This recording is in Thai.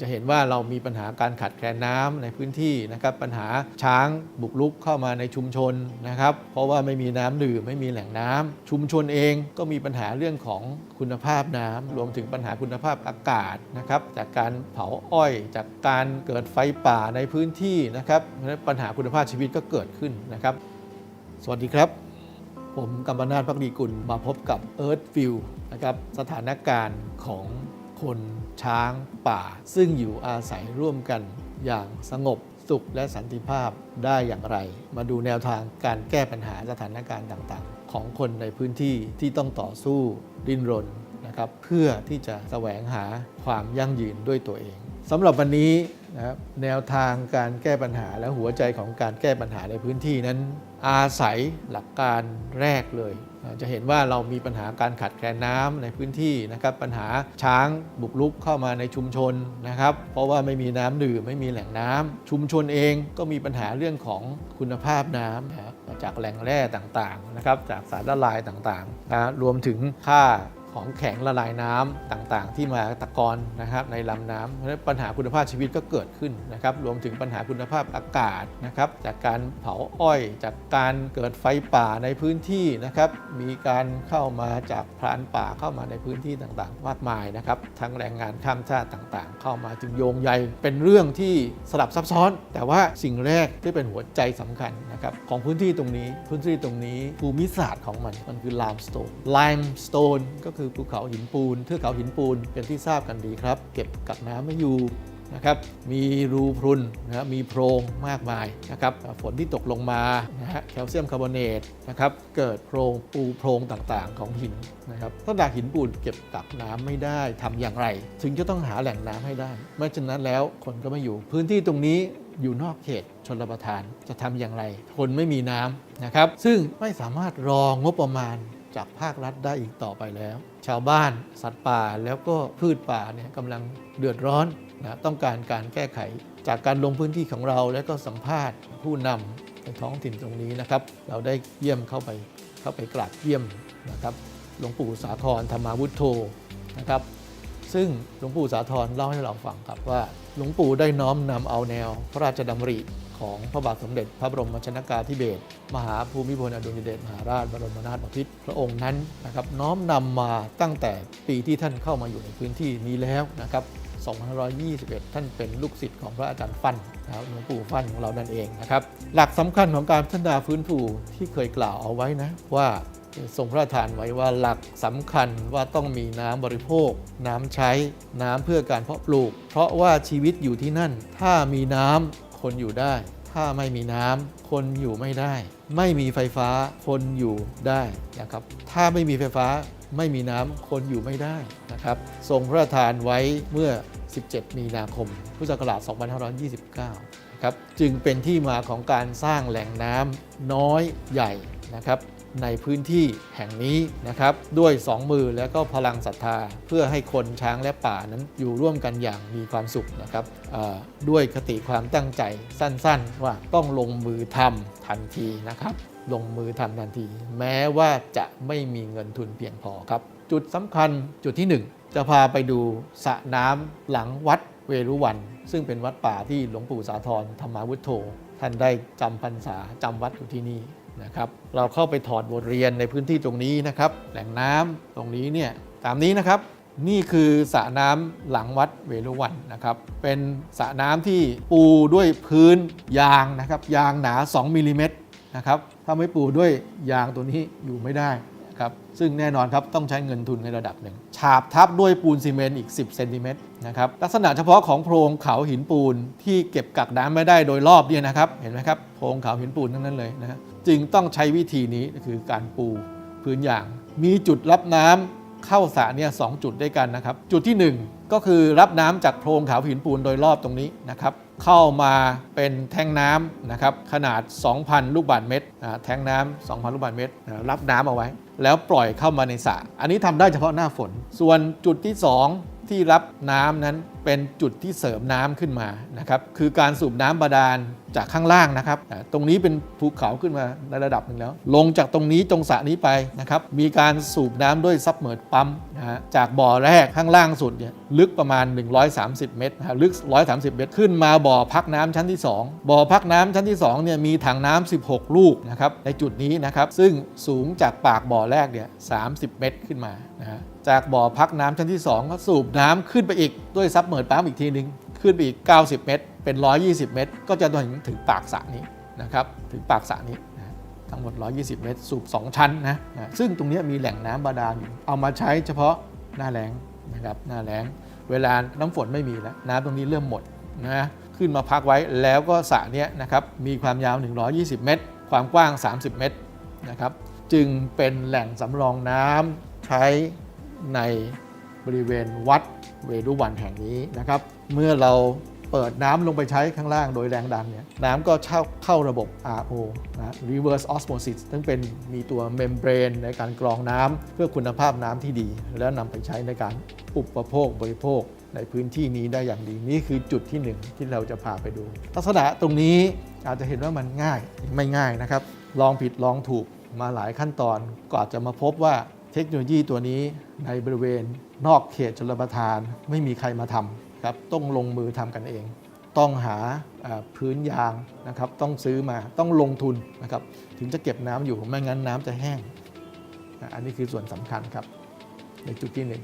จะเห็นว่าเรามีปัญหาการขาดแคลนน้ำในพื้นที่นะครับปัญหาช้างบุกรุกเข้ามาในชุมชนนะครับ เพราะว่าไม่มีน้ำดื่มไม่มีแหล่งน้ำชุมชนเองก็มีปัญหาเรื่องของคุณภาพน้ำรวมถึงปัญหาคุณภาพอากาศนะครับจากการเผาอ้อย จากการเกิดไฟป่าในพื้นที่นะครับเพราะฉะนั้นปัญหาคุณภาพชีวิตก็เกิดขึ้นนะครับ สวัสดีครับผมกัมปนาทพักดีกุลมาพบกับ Earth View นะครับสถานการณ์ของ คนช้างป่า ซึ่งอยู่อาศัยร่วมกันอย่างสงบสุขและสันติภาพได้อย่างไร มาดูแนวทางการแก้ปัญหาสถานการณ์ต่างๆ ของคนในพื้นที่ที่ต้องต่อสู้ดิ้นรนนะครับเพื่อที่จะแสวงหาความยั่งยืนด้วยตัวเองสำหรับวันนี้ นะครับแนวทางการแก้ปัญหาและหัวใจของการแก้ปัญหาในพื้นที่นั้น อาศัยหลักการแรกเลย จะเห็นว่าเรามีปัญหาการขาดแคลนน้ำในพื้นที่นะครับปัญหาช้างบุกรุกเข้ามาในชุมชนนะครับ เพราะว่าไม่มีน้ำดื่มไม่มีแหล่งน้ำชุมชนเองก็มีปัญหาเรื่องของคุณภาพน้ำนะจากแหล่งแร่ต่างๆนะครับจากสารละลายต่างๆนะรวมถึงค่า ของแข็งละลายน้ำต่างๆ ที่มาตะกอนนะครับในลำน้ำเพราะฉะนั้นปัญหาคุณภาพชีวิตก็เกิดขึ้นนะครับรวมถึงปัญหาคุณภาพอากาศนะครับจากการเผาอ้อย จากการเกิดไฟป่าในพื้นที่นะครับมีการเข้ามาจากพรานป่าเข้ามาในพื้นที่ต่างๆ มากมายนะครับทั้งแรงงานข้ามชาติต่างๆ เข้ามาจึงโยงใยเป็นเรื่องที่สลับซับซ้อน แต่ว่าสิ่งแรกที่เป็นหัวใจสำคัญนะครับของพื้นที่ตรงนี้พื้นที่ตรงนี้ภูมิศาสตร์ของมันมันคือ limestone limestone ก็คือภูเขาหินปูนเทือกเขาหินปูนเป็นที่ทราบกันดีครับ เก็บกักน้ำไม่อยู่นะครับมีรูพรุนนะครับมีโพรงมากมายนะครับฝนที่ตกลงมานะฮะแคลเซียมคาร์บอเนตนะครับเกิดโพรงปูโพรงต่างๆของหินนะครับถ้าดากหินปูนเก็บกักน้ำไม่ได้ทำอย่างไร ถึงจะต้องหาแหล่งน้ำให้ได้ไม่ฉะนั้นแล้วคนก็ไม่อยู่ พื้นที่ตรงนี้อยู่นอกเขตชนรประทานจะทำอย่างไร คนไม่มีน้ำนะครับซึ่งไม่สามารถรองงบประมาณ จากภาครัฐได้อีกต่อไปแล้ว ชาวบ้านสัตว์ป่าแล้วก็พืชป่าเนี่ยกำลังเดือดร้อนนะต้องการการแก้ไข จากการลงพื้นที่ของเราและก็สัมภาษณ์ผู้นำในท้องถิ่นตรงนี้นะครับ เราได้เยี่ยมเข้าไปเข้าไปกราบเยี่ยมนะครับหลวงปู่สาครธรรมาวุฒโธนะครับ ซึ่งหลวงปู่สาธรเล่าให้เราฟังครับว่าหลวงปู่ได้น้อมนำเอาแนวพระราชดำริ ของพระบาทสมเด็จ พระบรมชนากาธิเบศรมหาภูมิพลอดุลยเดชมหาราชบรมนาถบพิตรพระองค์นั้นนะครับน้อมนำมาตั้งแต่ปีที่ท่านเข้ามาอยู่ในพื้นที่นี้แล้วนะครับ2521 ท่านเป็นลูกศิษย์ของพระอาจารย์ฟันนะครับหลวงปู่ฟันของเรานั่นเองนะครับ หลักสำคัญของการพัฒนาฟื้นฟูที่เคยกล่าวเอาไว้นะว่าทรงพระราชทานไว้ว่าหลักสำคัญว่าต้องมีน้ำบริโภค น้ำใช้น้ำเพื่อการเพาะปลูก เพราะว่าชีวิตอยู่ที่นั่น ถ้ามีน้ำ คนอยู่ได้ ถ้าไม่มีน้ำคนอยู่ไม่ได้ ไม่มีไฟฟ้าคนอยู่ได้นะครับ ถ้าไม่มีไฟฟ้าไม่มีน้ำคนอยู่ไม่ได้นะครับทรงพระราชทานไว้เมื่อ 17 มีนาคม พุทธศักราช 2529 นะครับ จึงเป็นที่มาของการสร้างแหล่งน้ำน้อยใหญ่นะครับ ในพื้นที่แห่งนี้นะครับ ด้วย 2 มือและก็พลังศรัทธา เพื่อให้คนช้างและป่านั้นอยู่ร่วมกันอย่างมีความสุขนะครับด้วยคติความตั้งใจสั้นๆ ว่าต้องลงมือทำทันทีนะครับ ลงมือทำทันที แม้ว่าจะไม่มีเงินทุนเพียงพอครับ จุดสำคัญจุดที่ 1 จะพาไปดูสระน้ำหลังวัดเวรุวัน ซึ่งเป็นวัดป่าที่หลวงปู่สาธรธรรมาวุฒโธท่านได้จำพรรษาจำวัดอยู่ที่นี่ นะครับเราเข้าไปถอดบทเรียนในพื้นที่ตรงนี้นะครับ แหล่งน้ำตรงนี้เนี่ยตามนี้นะครับ นี่คือสระน้ำหลังวัดเวรุวันนะครับ เป็นสระน้ำที่ปูด้วยพื้นยางนะครับ ยางหนา 2มิลลิเมตรนะครับถ้าไม่ปูด้วยยางตัวนี้อยู่ไม่ได้ ครับซึ่งแน่นอนครับต้องใช้เงินทุนในระดับหนึ่ง ฉาบทับด้วยปูนซีเมนต์อีก 10เซนติเมตรนะครับลักษณะเฉพาะของโพรงเขาหินปูนที่เก็บกักน้ำไม่ได้โดยรอบเนี่ยนะครับเห็นไหมครับโพรงเขาหินปูนทั้งนั้นเลยนะจึงต้องใช้วิธีนี้คือการปูพื้นยาง มีจุดรับน้ำเข้าสระเนี่ยสองจุดด้วยกันนะครับ จุดที่หนึ่งก็คือรับน้ำจากโพรงเขาหินปูนโดยรอบตรงนี้นะครับเข้ามาเป็นแทงน้ำนะครับขนาด 2,000 ลูกบาศก์เมตรแทงน้ำ2,000 ลูกบาศก์เมตร รับน้ำเอาไว้ แล้วปล่อยเข้ามาในสระอันนี้ทำได้เฉพาะหน้าฝน ส่วนจุดที่ 2 ที่รับน้ำนั้น เป็นจุดที่เสริมน้ำขึ้นมานะครับคือการสูบน้ำบาดาลจากข้างล่างนะครับ ตรงนี้เป็นภูเขาขึ้นมาในระดับหนึ่งแล้ว ลงจากตรงนี้ตรงสระนี้ไปนะครับมีการสูบน้ำด้วยซับเมิร์ดปั๊มนะฮะจากบ่อแรกข้างล่างสุดเนี่ยลึกประมาณ 130 เมตรนะฮะลึก 130 เมตร ขึ้นมาบ่อพักน้ำชั้นที่ 2 บ่อพักน้ำชั้นที่2เนี่ยมีถังน้ำ16 ลูกนะครับในจุดนี้นะครับซึ่งสูงจากปากบ่อแรกเนี่ย30 เมตรขึ้นมานะฮะจากบ่อพักน้ำชั้นที่ 2 ก็สูบน้ำขึ้นไปอีก ด้วยซับเมิร์ดปั๊มอีกทีหนึ่งขึ้นไปอีก 90 เมตร เป็น 120 เมตร ก็จะถึงถึงปากสระนี้นะครับถึงปากสระนี้นะทั้งหมด 120 เมตร สูบ 2 ชั้นนะนะซึ่งตรงนี้มีแหล่งน้ำบาดาลอยู่เอามาใช้เฉพาะหน้าแล้งนะครับหน้าแล้ง เวลาน้ำฝนไม่มีแล้วน้ำตรงนี้เริ่มหมดนะขึ้นมาพักไว้แล้วก็สระนี้นะครับมีความยาว 120 เมตร ความกว้าง 30 เมตรนะครับจึงเป็นแหล่งสำรองน้ำใช้ใน บริเวณวัดเวรุวันแห่งนี้นะครับ เมื่อเราเปิดน้ำลงไปใช้ข้างล่างโดยแรงดันเนี่ยน้ำก็เข้าเข้าระบบ RO นะ reverse osmosis ซึ่งเป็นมีตัวเมมเบรนในการกรองน้ำเพื่อคุณภาพน้ำที่ดี แล้วนำไปใช้ในการอุปโภคบริโภคในพื้นที่นี้ได้อย่างดี นี่คือจุดที่หนึ่งที่เราจะพาไปดู ลักษณะตรงนี้อาจจะเห็นว่ามันง่ายไม่ง่ายนะครับ ลองผิดลองถูกมาหลายขั้นตอนก็อาจจะมาพบว่า เทคโนโลยีตัวนี้ในบริเวณนอกเขตชลประทานไม่มีใครมาทำครับต้องลงมือทำกันเอง ต้องหาพื้นยางนะครับต้องซื้อมาต้องลงทุนนะครับถึงจะเก็บน้ำอยู่ไม่งั้นน้ำจะแห้ง อันนี้คือส่วนสำคัญครับในจุดที่หนึ่ง